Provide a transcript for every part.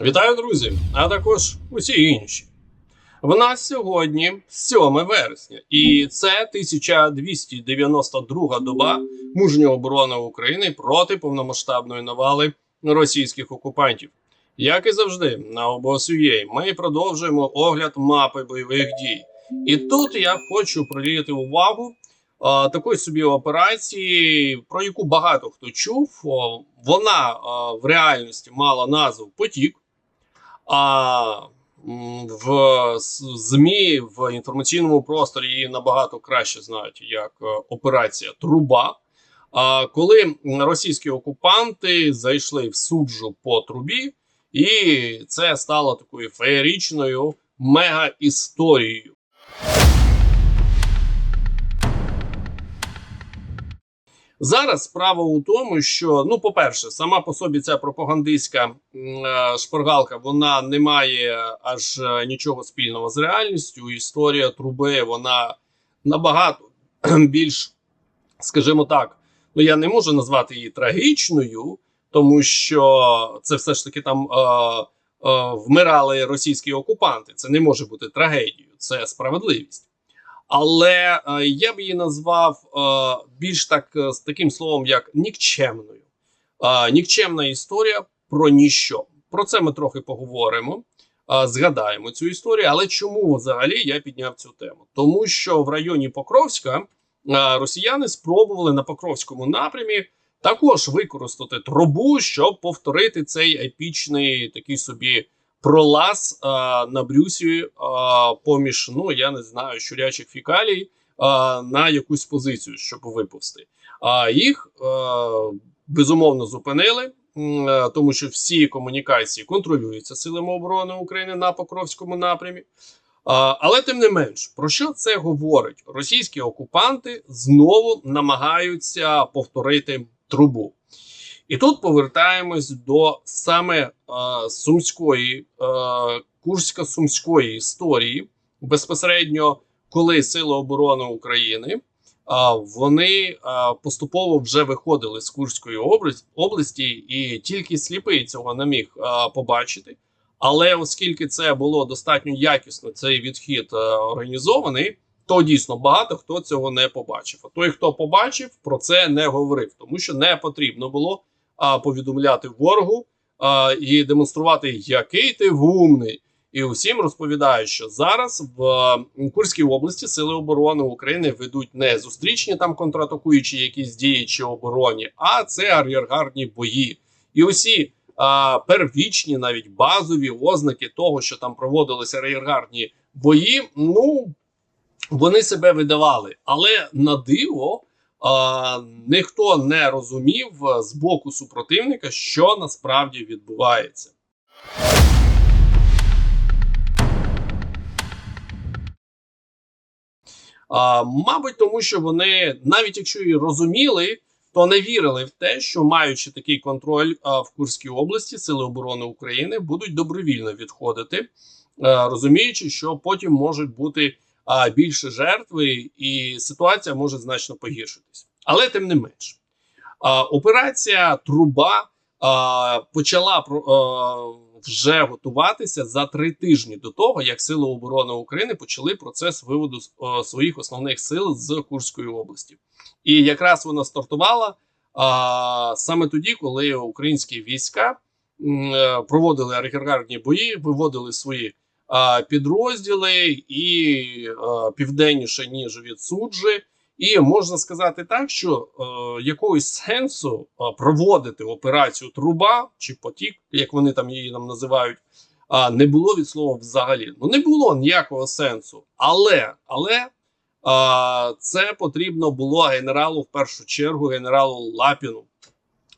Вітаю, друзі! А також усі інші. В нас сьогодні 7 вересня, і це 1292 доба мужньої оборони України проти повномасштабної навали російських окупантів. Як і завжди, на обосює ми продовжуємо огляд мапи бойових дій. І тут я хочу приділити увагу а, такої собі операції, про яку багато хто чув. Вона а, в реальності мала назву Потік. А в ЗМІ в інформаційному просторі її набагато краще знають як е, операція Труба. А коли російські окупанти зайшли в суджу по трубі, і це стало такою феєрічною мега-історією. Зараз справа у тому, що ну, по-перше, сама по собі ця пропагандистська е, шпаргалка вона не має аж е, нічого спільного з реальністю. Історія труби вона набагато більш, скажімо так, ну я не можу назвати її трагічною, тому що це все ж таки там е, е, вмирали російські окупанти. Це не може бути трагедією, це справедливість. Але е, я б її назвав е, більш так е, з таким словом, як нікчемною. Нікчемна історія про ніщо. Про це ми трохи поговоримо. Згадаємо цю історію. Але чому взагалі я підняв цю тему? Тому що в районі Покровська росіяни спробували на Покровському напрямі також використати трубу, щоб повторити цей епічний такий собі пролаз е, на брюсі е, поміж, ну я не знаю, щурячих фікалій е, на якусь позицію, щоб виповзти. А їх е, безумовно зупинили, тому що всі комунікації контролюються силами оборони України на Покровському напрямі. Але тим не менш, про що це говорить? Російські окупанти знову намагаються повторити трубу. І тут повертаємось до саме е, сумської, е, курсько-сумської історії, безпосередньо, коли Сили оборони України е, вони е, поступово вже виходили з Курської області, і тільки сліпий цього не міг е, побачити. Але оскільки це було достатньо якісно, цей відхід е, організований, то дійсно багато хто цього не побачив. А той, хто побачив, про це не говорив, тому що не потрібно було а, повідомляти ворогу а, і демонструвати, який ти вумний. І усім розповідаю, що зараз в Курській області Сили оборони України ведуть не зустрічні там контратакуючі якісь дії чи обороні, а це ар'єргардні бої. І усі а, первічні, навіть базові ознаки того, що там проводилися ар'єргардні бої, ну вони себе видавали. Але на диво ніхто не розумів з боку супротивника, що насправді відбувається. А, мабуть, тому що вони, навіть якщо і розуміли, то не вірили в те, що маючи такий контроль а, в Курській області, Сили оборони України будуть добровільно відходити, а, розуміючи, що потім можуть бути більше жертви, і ситуація може значно погіршитись. Але тим не менш, операція Труба почала вже готуватися за три тижні до того, як Сили оборони України почали процес виводу своїх основних сил з Курської області. І якраз вона стартувала саме тоді, коли українські війська е, проводили архергардні бої, виводили свої підрозділи і південніше ніж від суджі. І можна сказати так, що е, якогось сенсу е, проводити операцію труба чи потік, як вони там її нам називають, а, не було від слова взагалі. Ну не було ніякого сенсу. Але але а, це потрібно було генералу в першу чергу, генералу Лапіну,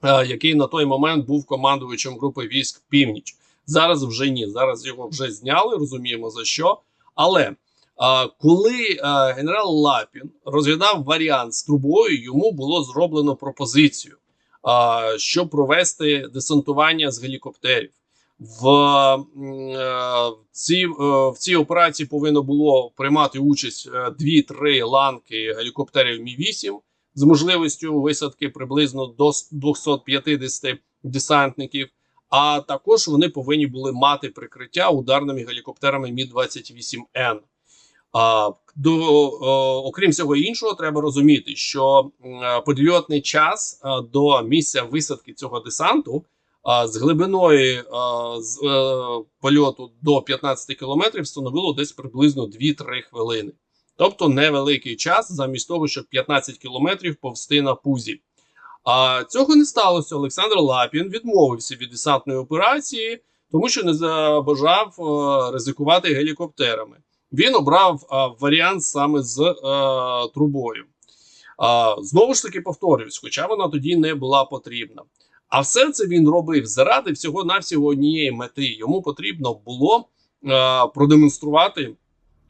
а, який на той момент був командувачем групи військ Північ. Зараз вже ні. Зараз його вже зняли, розуміємо за що. Але а, коли а, генерал Лапін розглядав варіант з трубою, йому було зроблено пропозицію, а, щоб провести десантування з гелікоптерів. В, е, цій, е, в цій операції повинно було приймати участь е, дві-три ланки гелікоптерів Мі 8 з можливістю висадки приблизно до 250 десантників. А також вони повинні були мати прикриття ударними гелікоптерами Мі 28 Н. До, окрім всього іншого, треба розуміти, що м, час а, до місця висадки цього десанту а, з глибиною а, з е, польоту до 15 кілометрів становило десь приблизно 2-3 хвилини. Тобто невеликий час, замість того, щоб 15 кілометрів повсти на пузі. А цього не сталося. Олександр Лапін відмовився від десантної операції, тому що не забажав е, ризикувати гелікоптерами. Він обрав а, варіант саме з е, трубою. Знову ж таки повторюсь, хоча вона тоді не була потрібна. А все це він робив заради всього-навсього однієї мети. Йому потрібно було е, продемонструвати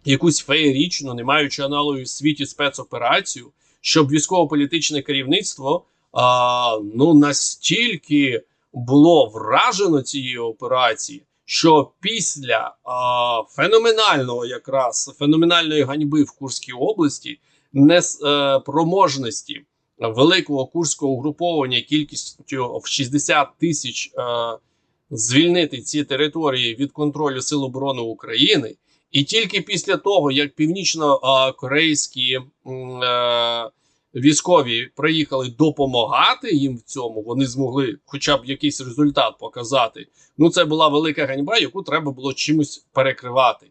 якусь феєрічну, не маючи аналогів в світі спецоперацію, щоб військово-політичне керівництво а, ну настільки було вражено цією операцією, що після а, феноменального якраз феноменальної ганьби в Курській області неспроможності великого курського угруповання кількістю в 60 тисяч е, звільнити ці території від контролю Сил оборони України, і тільки після того, як північно-корейські е, військові приїхали допомагати їм в цьому, вони змогли хоча б якийсь результат показати. Ну, це була велика ганьба, яку треба було чимось перекривати.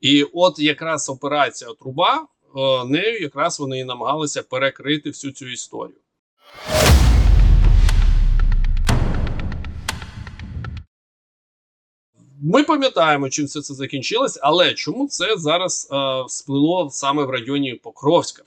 І от якраз операція Труба, е, нею якраз вони і намагалися перекрити всю цю історію. Ми пам'ятаємо, чим все це закінчилось, але чому це зараз е, сплило саме в районі Покровська?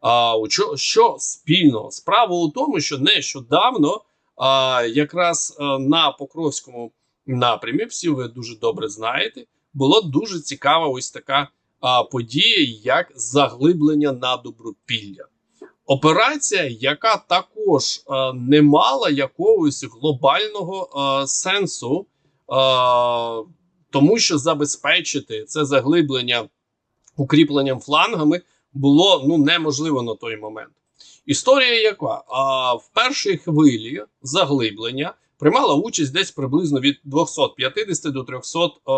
А що, що спільного? Справа у тому, що нещодавно а, якраз а, на Покровському напрямі, всі ви дуже добре знаєте, була дуже цікава ось така а, подія, як заглиблення на добропілля. Операція, яка також а, не мала якогось глобального а, сенсу, а, тому що забезпечити це заглиблення укріпленням флангами було ну неможливо на той момент. Історія яка? А, в першій хвилі заглиблення приймала участь десь приблизно від 250 до 300 а,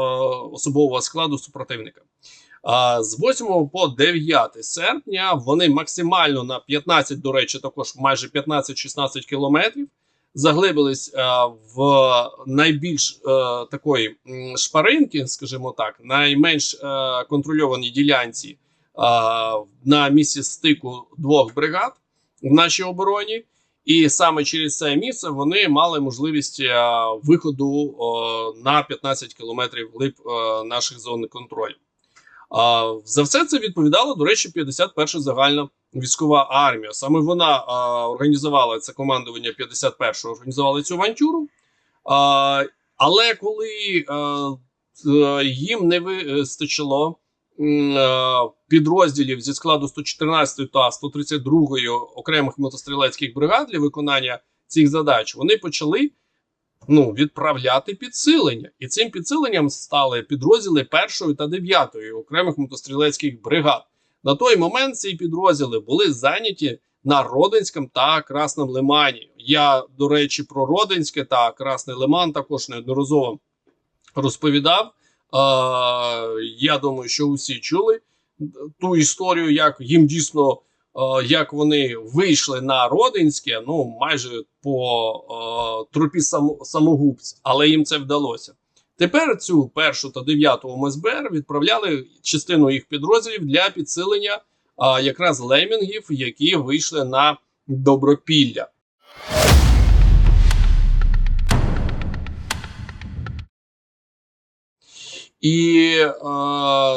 особового складу супротивника. А, з 8 по 9 серпня вони максимально на 15, до речі, також майже 15-16 кілометрів. Заглибились а, в найбільш а, такої шпаринки, скажімо так, найменш а, контрольованій ділянці на місці стику двох бригад в нашій обороні, і саме через це місце вони мали можливість виходу на 15 кілометрів глиб наших зон контролю. За все це відповідала, до речі, 51 ша загальна військова армія. Саме вона організувала це командування 51-го, організувала цю авантюру. Але коли їм не вистачило підрозділів зі складу 114 та 132 окремих мотострілецьких бригад для виконання цих задач, вони почали ну, відправляти підсилення, і цим підсиленням стали підрозділи 1 та 9 окремих мотострілецьких бригад. На той момент ці підрозділи були зайняті на Родинському та Красному Лимані. Я, до речі, про Родинське та Красний Лиман також неодноразово розповідав. Я думаю, що усі чули ту історію, як їм дійсно як вони вийшли на Родинське, ну майже по трупі самогубць, але їм це вдалося. Тепер цю першу та дев'яту МСБР відправляли частину їх підрозділів для підсилення а, якраз лемінгів, які вийшли на добропілля. І е,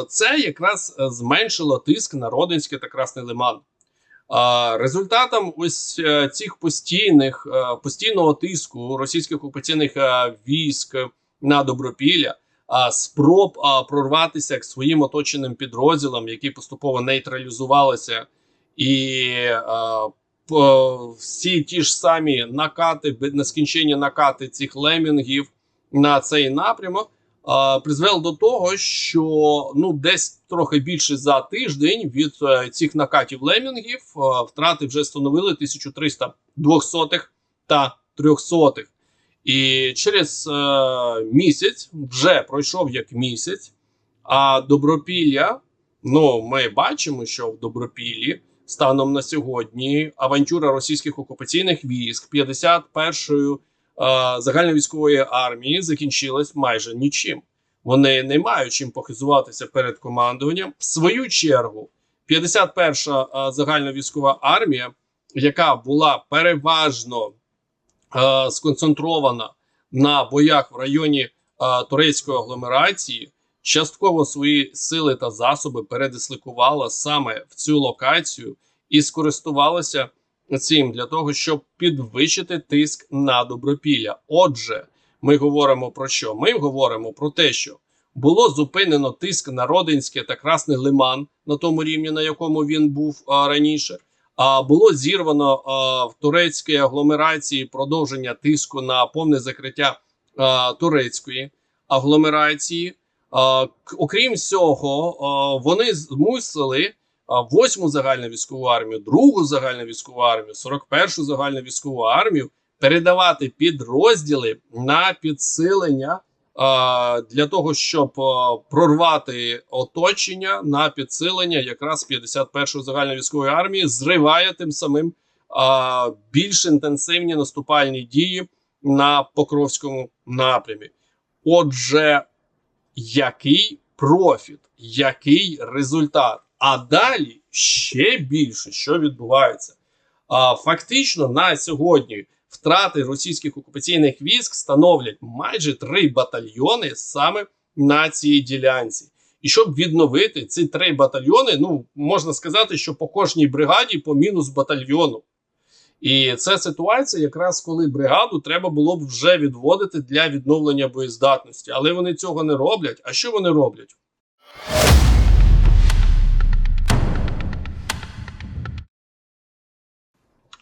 це якраз зменшило тиск на Родинське та Красний Лиман. Е, результатом ось е, цих постійних е, постійного тиску російських окупаційних е, військ на добропілля, е, спроб е, прорватися к своїм оточеним підрозділам, які поступово нейтралізувалися, і е, по, всі ті ж самі накати, нескінченні накати цих лемінгів на цей напрямок призвело до того, що ну десь трохи більше за тиждень від е, цих накатів лемінгів е, втрати вже становили 1300 двохсотих та трьохсотих. І через е, місяць вже пройшов як місяць, а добропілля. Ну, ми бачимо, що в добропіллі станом на сьогодні авантюра російських окупаційних військ 51-ї е, загальновійськової армії закінчилась майже нічим. Вони не мають чим похизуватися перед командуванням. В свою чергу, 51-ша е, загальновійськова армія, яка була переважно е, сконцентрована на боях в районі е, турецької агломерації, частково свої сили та засоби передислокувала саме в цю локацію і скористувалася цим для того, щоб підвищити тиск на добропілля. Отже, ми говоримо про що? Ми говоримо про те, що було зупинено тиск на Родинське та Красний Лиман на тому рівні, на якому він був а, раніше. А було зірвано а, в турецькій агломерації продовження тиску на повне закриття а, турецької агломерації. А, окрім цього, а, вони змусили восьму загальну військову армію, другу загальну військову армію, 41-шу загальну військову армію передавати підрозділи на підсилення для того, щоб прорвати оточення на підсилення якраз 51-ї загальної військової армії, зриває тим самим більш інтенсивні наступальні дії на Покровському напрямі. Отже, який профіт, який результат? А далі ще більше, що відбувається. А, фактично на сьогодні втрати російських окупаційних військ становлять майже три батальйони саме на цій ділянці. І щоб відновити ці три батальйони, ну можна сказати, що по кожній бригаді по мінус батальйону. І це ситуація, якраз коли бригаду треба було б вже відводити для відновлення боєздатності, але вони цього не роблять. А що вони роблять?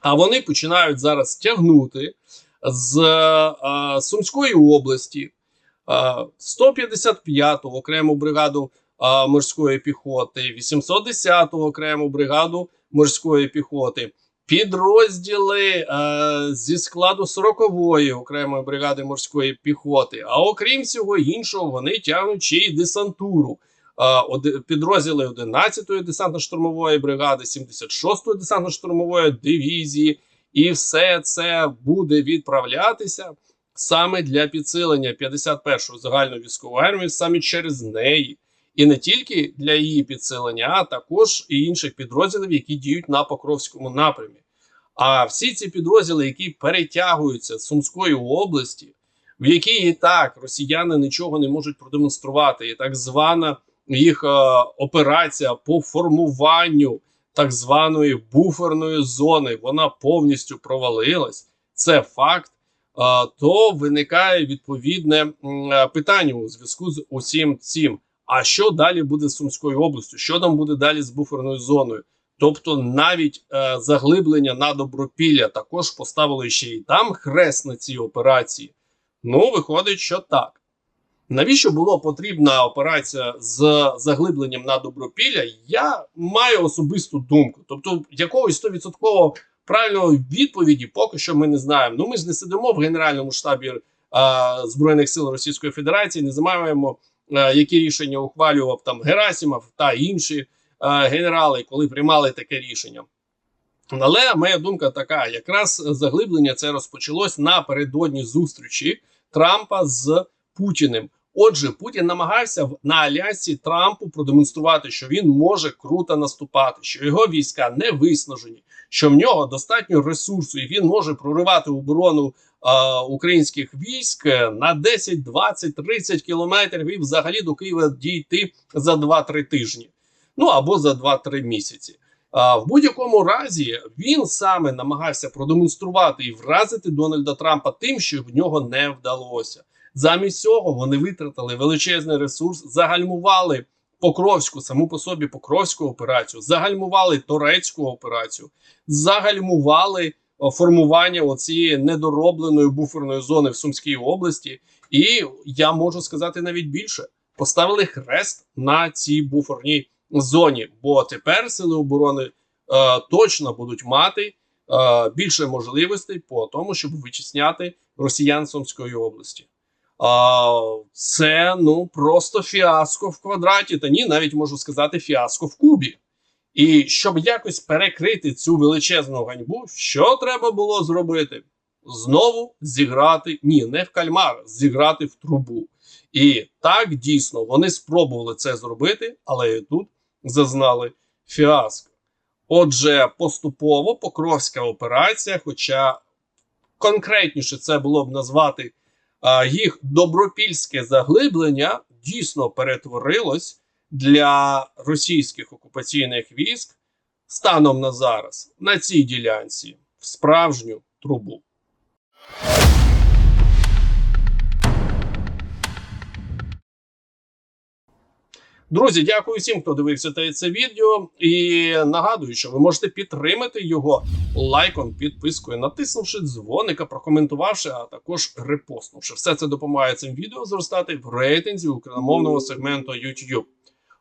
А вони починають зараз тягнути з е, Сумської області е, 155-ту окрему бригаду е, морської піхоти, 810-ту окрему бригаду морської піхоти, підрозділи е, зі складу 40-ї окремої бригади морської піхоти. А окрім всього іншого, вони тягнуть ще й десантуру. Е, підрозділи 11-ї десантно-штурмової бригади, 76-ї десантно-штурмової дивізії, і все це буде відправлятися саме для підсилення 51-ї загальної військової армії, саме через неї. І не тільки для її підсилення, а також і інших підрозділів, які діють на Покровському напрямі. А всі ці підрозділи, які перетягуються з Сумської області, в якій і так росіяни нічого не можуть продемонструвати, і так звана їх е, операція по формуванню так званої буферної зони, вона повністю провалилась. Це факт. е, то виникає відповідне е, питання у зв'язку з усім цим. А що далі буде з Сумською областю? Що там буде далі з буферною зоною? Тобто, навіть е, заглиблення на добропілля також поставили ще і там хрест на цій операції. Ну, виходить, що так. Навіщо була потрібна операція з заглибленням на добропілля? Я маю особисту думку. Тобто, якогось 100% правильної відповіді поки що ми не знаємо. Ну, ми ж не сидимо в Генеральному штабі е, Збройних сил Російської Федерації, не знаємо, е, які рішення ухвалював там Герасимов та інші е, генерали, коли приймали таке рішення. Але моя думка така: якраз заглиблення це розпочалось напередодні зустрічі Трампа з Путіним. Отже, Путін намагався на альянсі Трампу продемонструвати, що він може круто наступати, що його війська не виснажені, що в нього достатньо ресурсу, і він може проривати оборону е, українських військ на 10, 20, 30 кілометрів і взагалі до Києва дійти за 2-3 тижні. Ну або за 2-3 місяці. А, в будь-якому разі він саме намагався продемонструвати і вразити Дональда Трампа тим, що в нього не вдалося. Замість цього вони витратили величезний ресурс, загальмували Покровську, саму по собі Покровську операцію, загальмували турецьку операцію, загальмували формування оцієї недоробленої буферної зони в Сумській області. І я можу сказати навіть більше: поставили хрест на цій буферній зоні. Бо тепер сили оборони е, точно будуть мати е, більше можливостей по тому, щоб вичисняти росіян Сумської області. Це ну просто фіаско в квадраті. Та ні, навіть можу сказати фіаско в кубі. І щоб якось перекрити цю величезну ганьбу, що треба було зробити? Знову зіграти ні, не в кальмар, зіграти в трубу. І так дійсно вони спробували це зробити, але і тут зазнали фіаско. Отже, поступово Покровська операція, хоча конкретніше це було б назвати їх добропільське заглиблення, дійсно перетворилось для російських окупаційних військ станом на зараз на цій ділянці в справжню трубу. Друзі, дякую всім, хто дивився це відео. І нагадую, що ви можете підтримати його лайком, підпискою, натиснувши дзвоника, прокоментувавши, а також репостнувши. Все це допомагає цим відео зростати в рейтинзі україномовного сегменту YouTube.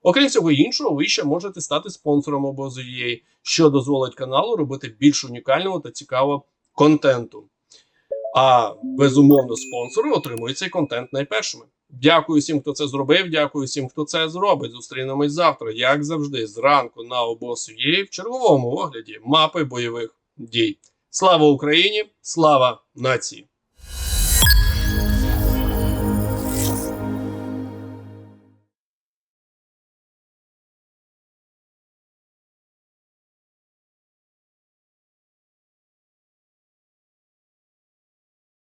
Окрім всього іншого, ви ще можете стати спонсором обозу UA, що дозволить каналу робити більш унікального та цікавого контенту. А безумовно, спонсори отримують цей контент найпершими. Дякую всім, хто це зробив. Дякую всім, хто це зробить. Зустрінемось завтра, як завжди, зранку на обосує в черговому огляді мапи бойових дій. Слава Україні! Слава нації!